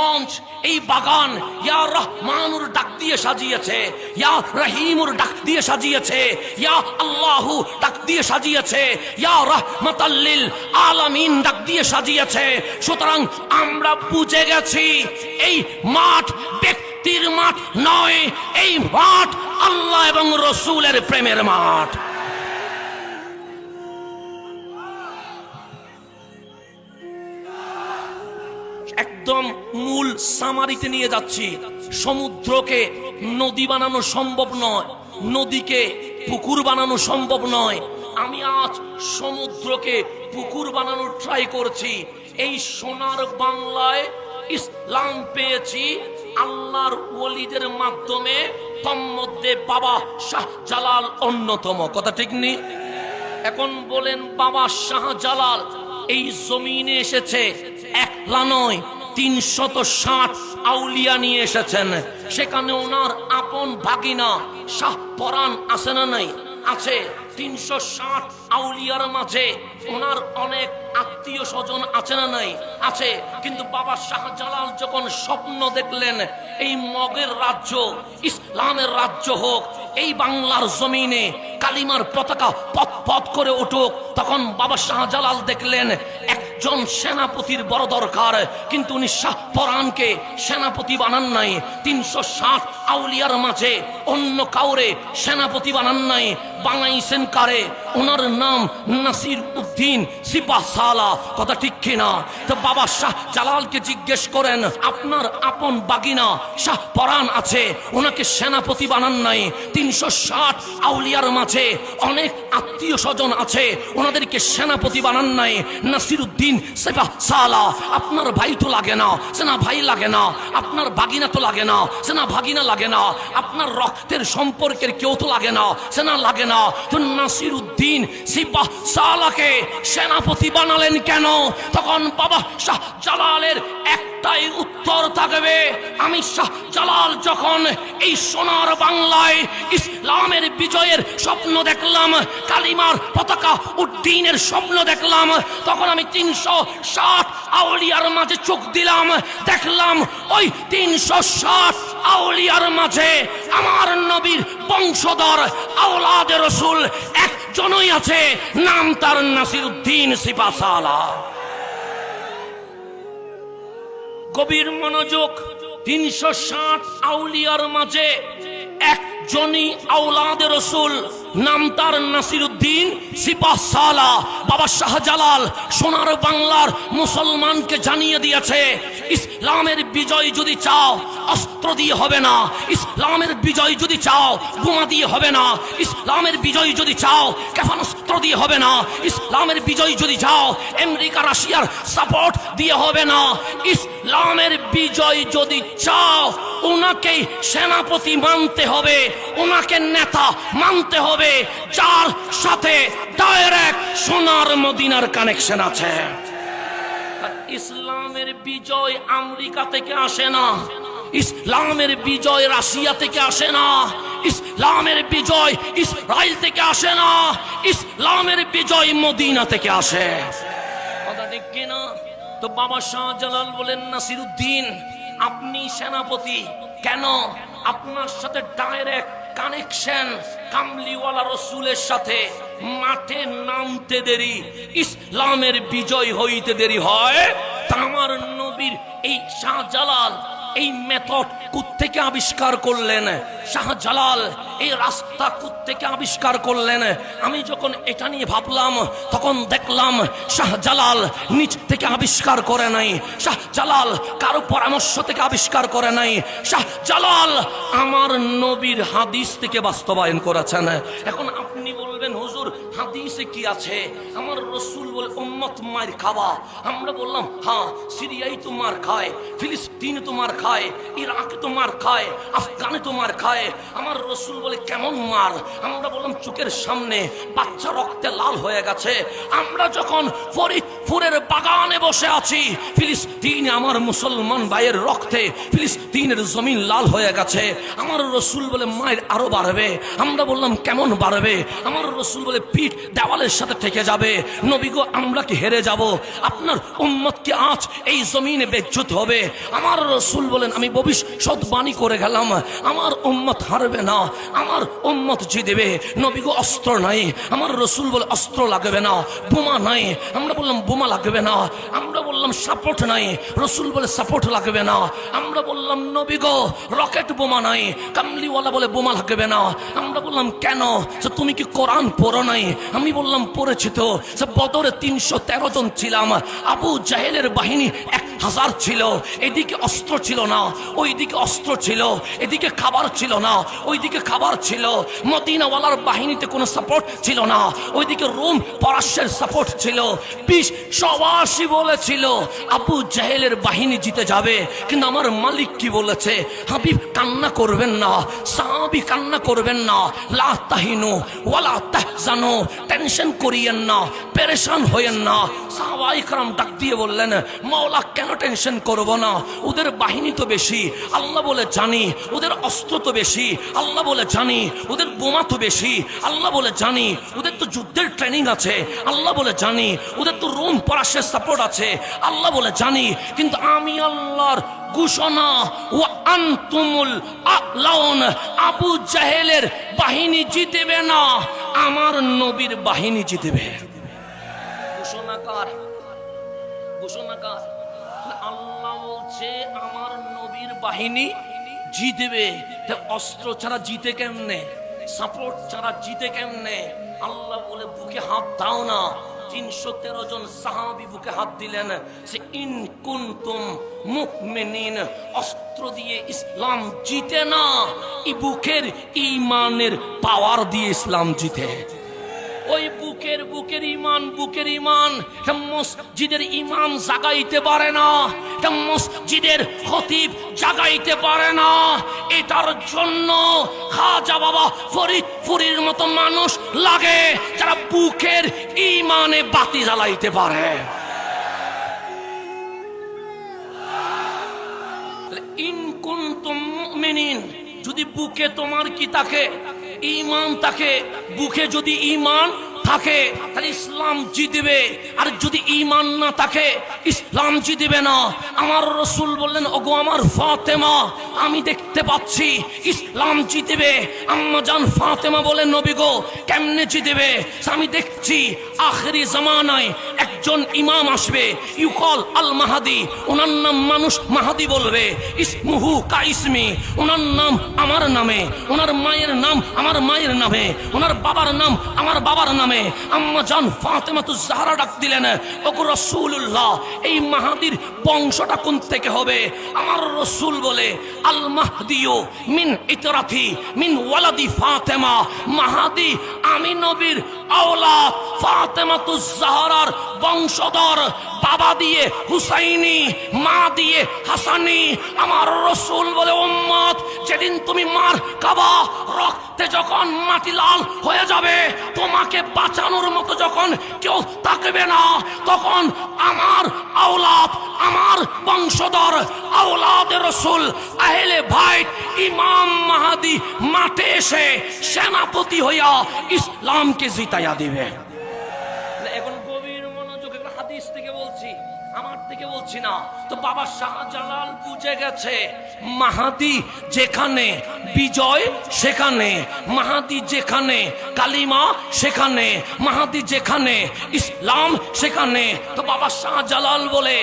মঞ্চ এই বাগান, ইয়া রহমানুর ডাক দিয়ে সাজিয়েছে, ইয়া রহিমুর ডাক দিয়ে সাজিয়েছে, ইয়া আল্লাহু ডাক দিয়ে সাজিয়েছে, ইয়া রহমাতাল্লিল আলামিন ডাক দিয়ে সাজিয়েছে। সুতরাং আমরা বুঝে গেছি, এই মাঠ ব্যক্তির মাঠ নয়, এই মাঠ আল্লাহ এবং রসুলের প্রেমের মাঠ। একদম মূল সামারিতে নিয়ে যাচ্ছি। সমুদ্রকে নদী বানানো সম্ভব নয়, নদীকে পুকুর বানানো সম্ভব নয়। আমি আজ সমুদ্রকে পুকুর বানানোর ট্রাই করছি। এই সোনার বাংলায় ইসলাম পেয়েছি আল্লাহর ওলিদের মাধ্যমে, তন্মধ্যে বাবা শাহজালাল অন্যতম। কথা ঠিক নেই? এখন বলেন বাবা শাহজালাল এই জমিনে এসেছে। একলা নয় তিনশত ষাট আউলিয়া নিয়ে এসেছেন। সেখানে ওনার আপন ভাগিনা শাহ পরাণ আছে না নাই? আছে। তিনশো ষাট আউলিয়ার মাঝে ওনার অনেক আত্মীয় স্বজন আছে না নাই? আছে। কিন্তু বাবা শাহজালাল যখন স্বপ্ন দেখলেন, এই মগের রাজ্য, ইসলামের রাজ্য হোক, এই বাংলার জমিনে কালিমার পতাকা পথ পথ করে উঠুক, তখন বাবা শাহজালাল দেখলেন একজন সেনাপতির বড় দরকার। কিন্তু উনি শাহ পরাণকে সেনাপতি বানান নাই। তিনশো ষাট আউলিয়ার মাঝে অন্য কাউরে সেনাপতি বানান নাই। বানাইছেন কারে ওনার নাম নাসির উদ্দিন সিপাহ সালা, কথা ঠিক কিনা? তো বাবা শাহ জালালকে জিজ্ঞেস করেন, আপনার আপন বাগিনা শাহ পরাণ আছে? ওনাকে সেনাপতি বানান নাই। তিনশো ষাট আউলিয়ার মাঝে অনেক আত্মীয় স্বজন আছে। ওনাদেরকে সেনাপতি বানান নাই। নাসির উদ্দিন সেপাহ সালা, আপনার ভাই তো লাগে না, সেনা ভাই লাগে না। আপনার বাগিনা তো লাগে না, সেনা ভাগিনা লাগে না। আপনার রক্তের সম্পর্কের কেউ তো লাগে না, সেনা লাগে না তো নাসির সিপাহ সালাকে সেনাপতি বানালেন কেন? তখন বাবা শাহ জালালের একটাই উত্তর থাকবে আমি শাহ জালাল যখন এই সোনার বাংলায় ইসলামের বিজয়ের স্বপ্ন দেখলাম, কালিমার পতাকা উদ্দিনের স্বপ্ন দেখলাম, তখন আমি তিনশো ষাট আউলিয়ার মাঝে চোখ দিলাম, দেখলাম ওই তিনশো ষাট আউলিয়ার মাঝে আমার নবীর বংশধর আওলাদ রসুল একজনই আছে, নাম তার নাসির উদ্দিন সিপাসালা কবির মনোযোগ তিনশো ষাট আউলিয়ার মাঝে একজনই আউলাদের রসুল নাম তার নাসির উদ্দিন সালা। বাবা শাহজালাল সোনার বাংলার মুসলমানকে জানিয়ে দিয়েছে, ইসলামের বিজয় যদি চাও, অস্ত্র দিয়ে হবে না। ইসলামের বিজয় যদি চাও, বোমা দিয়ে হবে না। ইসলামের বিজয় যদি চাও, ক্ষেপণাস্ত্র দিয়ে হবে না। ইসলামের বিজয় যদি চাও, আমেরিকা, রাশিয়ার সাপোর্ট দিয়ে হবে না। ইসলামের বিজয় যদি চাও ওনাকেই সেনাপতি মানতে হবে ওনাকে নেতা মানতে হবে। যার সাথে ডাইরেক্ট সোনার মদিনার কানেকশন আছে। ইসলামের বিজয় আমেরিকা থেকে আসে না। ইসলামের বিজয় রাশিয়া থেকে আসে না। ইসলামের বিজয় ইসরায়েল থেকে আসে না। ইসলামের বিজয় মদিনা থেকে আসে। কথা তো বাবা শাহজালাল বলেন, নাসিরুদ্দিন, আপনি সেনাপতি। কেন? আপনার সাথে ডাইরেক্ট কানেকশন কামলিওয়ালা রসুলের সাথে মাঠে নামতে দেরি, ইসলামের বিজয় হইতে দেরি হয়। তামার নবীর এই শাহজালাল এই মেথড থেকে আবিষ্কার করলেন? শাহজালাল, এই রাস্তা থেকে আবিষ্কার করলেন? আমি যখন এটা নিয়ে ভাবলাম, তখন দেখলাম শাহজালাল নিচ থেকে আবিষ্কার করে নাই। শাহজালাল কারও পরামর্শ থেকে আবিষ্কার করে নাই। শাহজালাল আমার নবীর হাদিস থেকে বাস্তবায়ন করেছেন। এখন হাদিসে কি আছে? আমার রসুল বলে, উম্মত মার খাওয়া। আমরা বললাম হ্যাঁ সিরিয়াই খায়, ফিলিস্তিন তো মার খায়, ইরাক তো মার খায়, আফগানে তো মার খায়। আমার রসুল বলে, কেমন মার? আমরা বললাম, চোখের সামনে বাচ্চা রক্তে লাল হয়ে গেছে। আমরা যখন ফরিদপুরের বাগানে বসে আছি, ফিলিস্তিন আমার মুসলমান ভাইয়ের রক্তে ফিলিস্তিনের জমিন লাল হয়ে গেছে। আমার রসুল বলে, মায়ের আরও বাড়বে। আমরা বললাম, কেমন বাড়বে? আমার রসুল বলে, পিঠ দেওয়ালের সাথে থেকে যাবে। নবী গো, আমরা কি হেরে যাব? আপনার উম্মত কি আজ এই জমিনে বেজ্জুত হবে? আমার রসুল বলেন, আমি ভবিষ্যৎ বাণী করে গেলাম। আমার উম্মত হারবে না। আমার উম্মত জিদেবে নবী গো, অস্ত্র নাই। আমার রসুল বলে, অস্ত্র লাগবে না। বোমা নাই। আমরা বললাম, বোমা লাগবে না। আমরা বললাম, সাপোর্ট নাই। রসুল বলে, সাপোর্ট লাগবে না। আমরা বললাম, নবী গো, রকেট বোমা নাই। কামলিওয়ালা বলে, বোমা লাগবে না। আমরা বললাম, কেন? তুমি কি কোরআন পড়ো নাই? আমি বললাম পড়েছি তো। বদরে তিনশো তেরো জন ছিলাম। আবু জাহেলের বাহিনী এক হাজার ছিল, এদিকে অস্ত্র ছিল না, ওইদিকে অস্ত্র ছিল, এদিকে খাবার ছিল না, ওইদিকে খাবার ছিল, মদিনাওয়ালার বাহিনীতে কোনো সাপোর্ট ছিল না, ওইদিকে রোম পরাশের সাপোর্ট ছিল, বিশ সবাসী বলেছিল, আবু জাহেলের বাহিনী জিতে যাবে, কিন্তু আমার মালিক কি বলেছে? হাবিব কান্না করবেন না, সাহাবি কান্না করবেন না, লা তাহিনু ওয়ালা তাহজানু, টেনশন করিয়েন না পেরেশান হয়েন না। সাহাবাইকরাম ডাক দিয়ে বললেন, মাওলা, কেন টেনশন করব না? ওদের বাহিনী তো বেশি, আল্লাহ বলে জানি। ওদের অস্ত্র তো বেশি, আল্লাহ বলে জানি। ওদের বোমা তো বেশি, আল্লাহ বলে জানি। ওদের তো যুদ্ধের ট্রেনিং আছে, আল্লাহ বলে জানি। ওদের তো রোম পরাশের সাপোর্ট আছে, আল্লাহ বলে জানি। কিন্তু আমি আল্লাহর ঘোষণা ও আন্তুমুল আলাউন আবু জাহেলের বাহিনী জিতেবে না, আমার নবীর বাহিনী জিতেবে। ঘোষণাকার ঘোষণাকার আল্লাহ বলছে, আমার নবীর বাহিনী জিতবে। অস্ত্র ছাড়া জিতে কেমনে? সাপোর্ট ছাড়া জিতে কেমনে? আল্লাহ বলে, বুকে হাত দাও না। তিনশো তেরো জন সাহাবি বুকে হাত দিলেন। সে ইন কুন্তুম মুকমিনিন অস্ত্র দিয়ে ইসলাম জিতে না। ই বুকের, ইমানের পাওয়ার দিয়ে ইসলাম জিতে। বুকের ইমান বুকের ইমান মসজিদের ইমাম জাগাইতে পারে না। এটা মসজিদের খতিব জাগাইতে পারে না। এটার জন্য খাজা বাবা ফরিদপুরের মতো মানুষ লাগে যারা বুকের ইমানে বাতি জ্বালাইতে পারে। যদি বুকে তোমার কি তাকে ইমান তাকে বুকে যদি ইমান থাকে, তাহলে ইসলাম জিতবে আর যদি ইমান না থাকে, ইসলাম জিতবে না। আমার রসুল বললেন, ওগো আমার ফাতেমা আমি দেখতে পাচ্ছি, ইসলাম জিতবে। আম্মা জান ফাতেমা বলেন নবী গো, কেমনে জিতবে? আমি দেখছি, আখরি জামানায় একজন ইমাম আসবে, ইউকল আল মাহাদি ওনার নাম মানুষ মাহাদি বলবে, ইসমুহু কা ইসমি ওনার নাম আমার নামে, ওনার মায়ের নাম আমার মায়ের নামে, ওনার বাবার নাম আমার বাবার নামে। আম্মা জান ফাতেমা তু জাহারা ডাক দিলেন, ওগো রসুল্লাহ এই মাহাদির বংশটা কোন থেকে হবে? আমার রসুল বলে আল মাহদিও মিন ইতরাফি মিন ওয়ালাদি ফাতেমা। মাহাদি আমি নবীর জাহারার বংশধর, বাবা দিয়ে হুসাইনি, মা দিয়ে হাসানি। আমার রসুল বলে, উম্মত, যেদিন তুমি মার কাবা, রক্তে যখন মাটি লাল হয়ে যাবে, তোমাকে বাঁচানোর মতো যখন কেউ থাকবে না, তখন আমার আওলাদ, আমার বংশধর আওলাদের রসুল, আহেলে ভাই ইমাম মাহাদি মাঠে এসে সেনাপতি হইয়া ইসলামকে জিতাইয়া দিবে। এখন গভীর মনোযোগ হাদিস থেকে বলছি, আমার থেকে বলছি না। তো বাবা শাহজালাল বুঝে গেছে, মাহাদি যেখানে বিজয় সেখানে, মাহাদি যেখানে কালিমা সেখানে, মাহাদি যেখানে ইসলাম সেখানে। তো বাবা শাহজালাল বলে,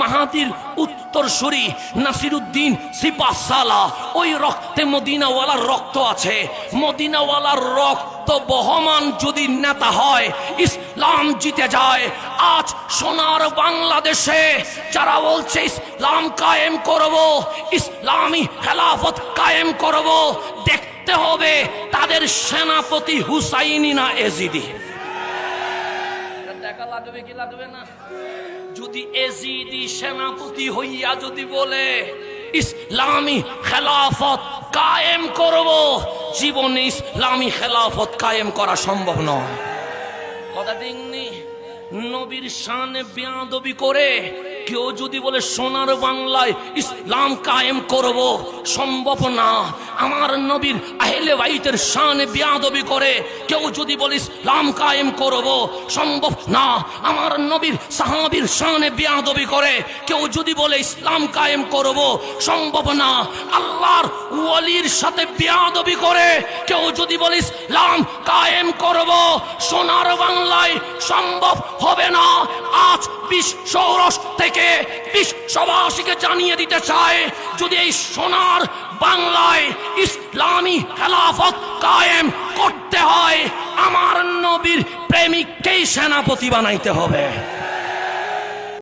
মাহাদির উত্তরসূরি নাসিরুদ্দিন সিপাসালা ওই রক্তে মদিনাওয়ালার রক্ত আছে। মদিনাওয়ালার রক্ত তো বহমান যদি নেতা হয়, ইসলাম জিতে যায়। আজ সোনার বাংলাদেশে যারা বলছে ইসলাম কায়েম করব, ইসলামী খেলাফত কায়েম করব। দেখতে হবে তাদের সেনাপতি হুসাইনি না এজিদি। দেখা লাগবে যদি এজিদি সেনাপতি হইয়া যদি বলে, ইসলামী খেলাফত কায়েম করব জীবনে ইসলামী খেলাফত কায়েম করা সম্ভব নয়। কথা দিননি নবীর শানে বেয়াদবি করে কেউ যদি বলে, সোনার বাংলায় ইসলাম কায়েম করব, সম্ভব না। আমার নবীর আহে আহলে বাইতের শানে বিয়াদবি করে কেউ যদি বলে, ইসলাম কায়েম করব, সম্ভব না। আমার নবীর সাহাবীর শানে বিয়াদবি করে কেউ যদি বলে, ইসলাম কায়েম করব, সম্ভব না। আল্লাহর ওয়ালির সাথে বিয়াদবি করে কেউ যদি বলে, ইসলাম কায়েম করব, সোনার বাংলায় সম্ভব হবে না। আজ বিশ্বরস থেকে বিশ্ববাসীকে জানিয়ে দিতে চায়, যদি এই সোনার বাংলায় ইসলামী খেলাফত কায়েম করতে হয়, আমার নবীর প্রেমিককেই সেনাপতি বানাইতে হবে।